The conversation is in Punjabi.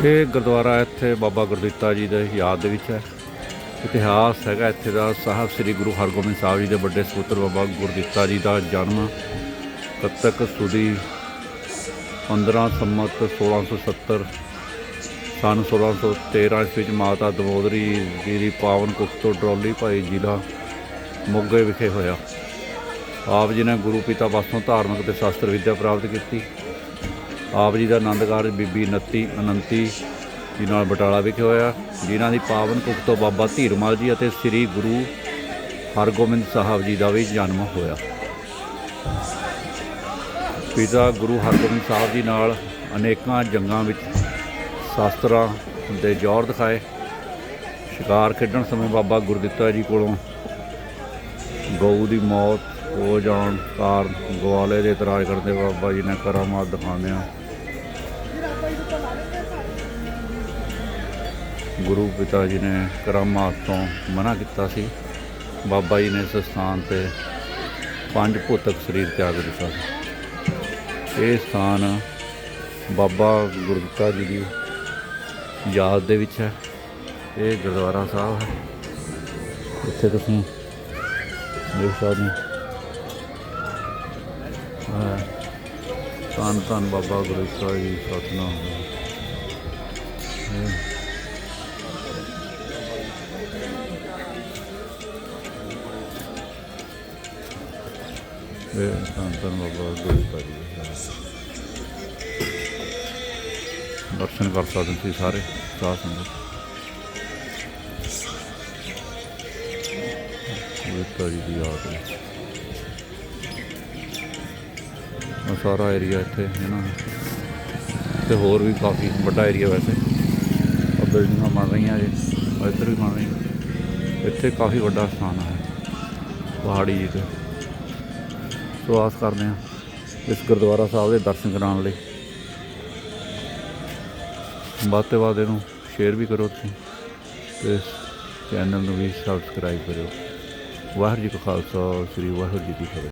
ਇਹ ਗੁਰਦੁਆਰਾ ਇੱਥੇ ਬਾਬਾ ਗੁਰਦਿੱਤਾ ਜੀ ਦੇ ਯਾਦ ਦੇ ਵਿੱਚ ਹੈ। ਇਤਿਹਾਸ ਹੈਗਾ ਇੱਥੇ ਦਾ। ਸਾਹਿਬ ਸ੍ਰੀ ਗੁਰੂ ਹਰਗੋਬਿੰਦ ਸਾਹਿਬ ਜੀ ਦੇ ਵੱਡੇ ਸਪੁੱਤਰ ਬਾਬਾ ਗੁਰਦਿੱਤਾ ਜੀ ਦਾ ਜਨਮ ਕੱਤਕ ਸੁਦੀ 15 ਸੰਮਤ 1670 ਸਨ 1613 ਈਸਵੀ ਵਿੱਚ ਮਾਤਾ ਦਮੋਦਰੀ ਜੀ ਦੀ ਪਾਵਨ ਕੁੱਖ ਤੋਂ ਡਰੋਲੀ ਭਾਈ ਜ਼ਿਲ੍ਹਾ ਮੋਗੇ ਵਿਖੇ ਹੋਇਆ। ਆਪ ਜੀ ਨੇ ਗੁਰੂ ਪਿਤਾ ਪਾਸੋਂ ਧਾਰਮਿਕ ਤੇ ਸ਼ਾਸਤਰ ਵਿੱਦਿਆ ਪ੍ਰਾਪਤ ਕੀਤੀ। ਆਪ ਜੀ ਦਾ ਆਨੰਦ ਕਾਰਜ ਬੀਬੀ ਨੱਤੀ ਅਨੰਤੀ ਜੀ ਨਾਲ ਬਟਾਲਾ ਵਿਖੇ ਹੋਇਆ। ਜਿਨ੍ਹਾਂ ਦੀ ਪਾਵਨ ਕੁੱਖ ਤੋਂ ਬਾਬਾ ਧੀਰਮਲ ਜੀ ਅਤੇ ਸ੍ਰੀ ਗੁਰੂ ਹਰਗੋਬਿੰਦ ਸਾਹਿਬ ਜੀ ਦਾ ਵੀ ਜਨਮ ਹੋਇਆ। ਪਿਤਾ ਗੁਰੂ ਹਰਗੋਬਿੰਦ ਸਾਹਿਬ ਜੀ ਨਾਲ ਅਨੇਕਾਂ ਜੰਗਾਂ ਵਿੱਚ ਸ਼ਾਸਤਰਾਂ ਦੇ ਜੋਰ ਦਿਖਾਏ। ਸ਼ਿਕਾਰ ਖੇਡਣ ਸਮੇਂ ਬਾਬਾ ਗੁਰਦਿੱਤਾ ਜੀ ਕੋਲੋਂ ਗਊ ਦੀ ਮੌਤ ਹੋ ਜਾਣ ਕਾਰਨ ਗਵਾਲੇ ਦੇ ਇਤਰਾਜ਼ ਕਰਦੇ ਬਾਬਾ ਜੀ ਨੇ ਕਰਾਮਾਤ ਦਿਖਾਉਂਦਿਆਂ ਗੁਰੂ ਪਿਤਾ ਜੀ ਨੇ ਕਰਾਮਾਤ ਤੋਂ ਮਨਾ ਕੀਤਾ ਸੀ। ਬਾਬਾ ਜੀ ਨੇ ਇਸ ਸਥਾਨ ਤੇ ਪੰਜ ਭੂਤਕ ਸਰੀਰ ਤਿਆਗ ਦਿੱਤਾ ਸੀ। ਇਹ ਸਥਾਨ ਬਾਬਾ ਗੁਰਦਿੱਤਾ ਜੀ ਦੀ ਯਾਦ ਦੇ ਵਿੱਚ ਹੈ। ਇਹ ਗੁਰਦੁਆਰਾ ਸਾਹਿਬ ਹੈ। ਇੱਥੇ ਤੁਸੀਂ ਦੇਖ ਸਕਦੇ ਹੋ। ਧੰਨ ਧੰਨ ਬਾਬਾ ਗੁਰਦਿੱਤਾ ਜੀ ਸਤਨਾਮ ਇਹ ਇਹ ਧੰਨ ਧੰਨ ਬਾਬਾ ਗੁਰਦਿੱਤਾ ਜੀ ਦੇ ਦਰਸ਼ਨ ਕਰ ਸਕਦੇ ਹੋ ਤੁਸੀਂ ਸਾਰੇ ਸਾਧ ਸੰਗਤ ਗੁਰਦਿੱਤਾ ਜੀ ਦੀ ਯਾਦ ਵਿੱਚ ਉਹ ਸਾਰਾ ਏਰੀਆ ਇੱਥੇ, ਹੈ ਨਾ। ਤੇ ਹੋਰ ਵੀ ਕਾਫੀ ਵੱਡਾ ਏਰੀਆ ਵੈਸੇ। ਉਹ ਬਿਲਡਿੰਗਾਂ ਬਣ ਰਹੀਆਂ ਜੇ ਔਰ ਇੱਧਰ ਵੀ ਬਣ ਰਹੀਆਂ। ਇੱਥੇ ਕਾਫੀ ਵੱਡਾ ਸਥਾਨ ਹੈ ਪਹਾੜੀ ਜੀ ਤੇ। ਸੋ ਆਸ ਕਰਦੇ ਹਾਂ ਇਸ ਗੁਰਦੁਆਰਾ ਸਾਹਿਬ ਦੇ ਦਰਸ਼ਨ ਕਰਾਉਣ ਲਈ। ਵੱਧ ਤੋਂ ਵੱਧ ਇਹਨੂੰ ਸ਼ੇਅਰ ਵੀ ਕਰੋ ਤੁਸੀਂ। ਤੇ ਚੈਨਲ ਨੂੰ ਵੀ ਸਬਸਕ੍ਰਾਈਬ ਕਰਿਓ। ਵਾਹਿਗੁਰੂ ਜੀ ਕਾ ਖਾਲਸਾ, ਸ੍ਰੀ ਵਾਹਿਗੁਰੂ ਜੀ ਕੀ ਫਤਿਹ।